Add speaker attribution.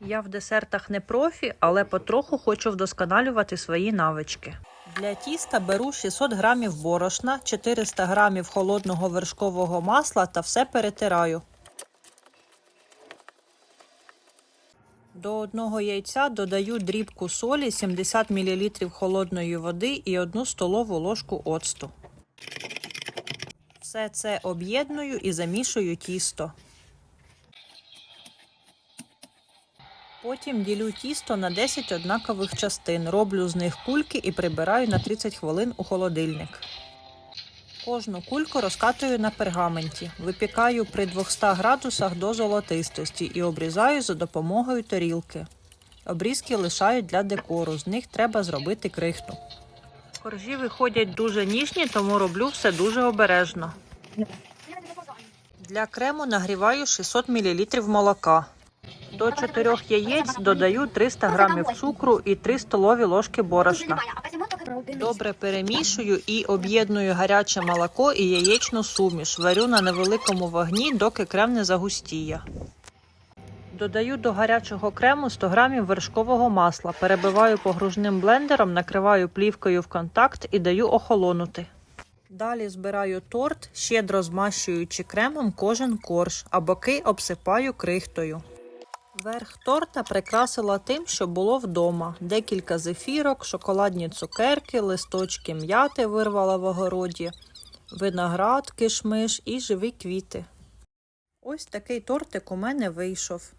Speaker 1: Я в десертах не профі, але потроху хочу вдосконалювати свої навички. Для тіста беру 600 грамів борошна, 400 грамів холодного вершкового масла та все перетираю. До одного яйця додаю дрібку солі, 70 мл холодної води і 1 столову ложку оцту. Все це об'єдную і замішую тісто. Потім ділю тісто на 10 однакових частин, роблю з них кульки і прибираю на 30 хвилин у холодильник. Кожну кульку розкатую на пергаменті, випікаю при 200 градусах до золотистості і обрізаю за допомогою тарілки. Обрізки лишаю для декору, з них треба зробити крихту. Коржі виходять дуже ніжні, тому роблю все дуже обережно. Для крему нагріваю 600 мл молока. До 4 яєць додаю 300 г цукру і 3 столові ложки борошна. Добре перемішую і об'єдную гаряче молоко і яєчну суміш. Варю на невеликому вогні, доки крем не загустіє. Додаю до гарячого крему 100 г вершкового масла, перебиваю погружним блендером, накриваю плівкою в контакт і даю охолонути. Далі збираю торт, щедро змащуючи кремом кожен корж, а боки обсипаю крихтою. Верх торта прикрасила тим, що було вдома: декілька зефірок, шоколадні цукерки, листочки м'яти вирвала в огороді, виноград, кишмиш і живі квіти. Ось такий тортик у мене вийшов.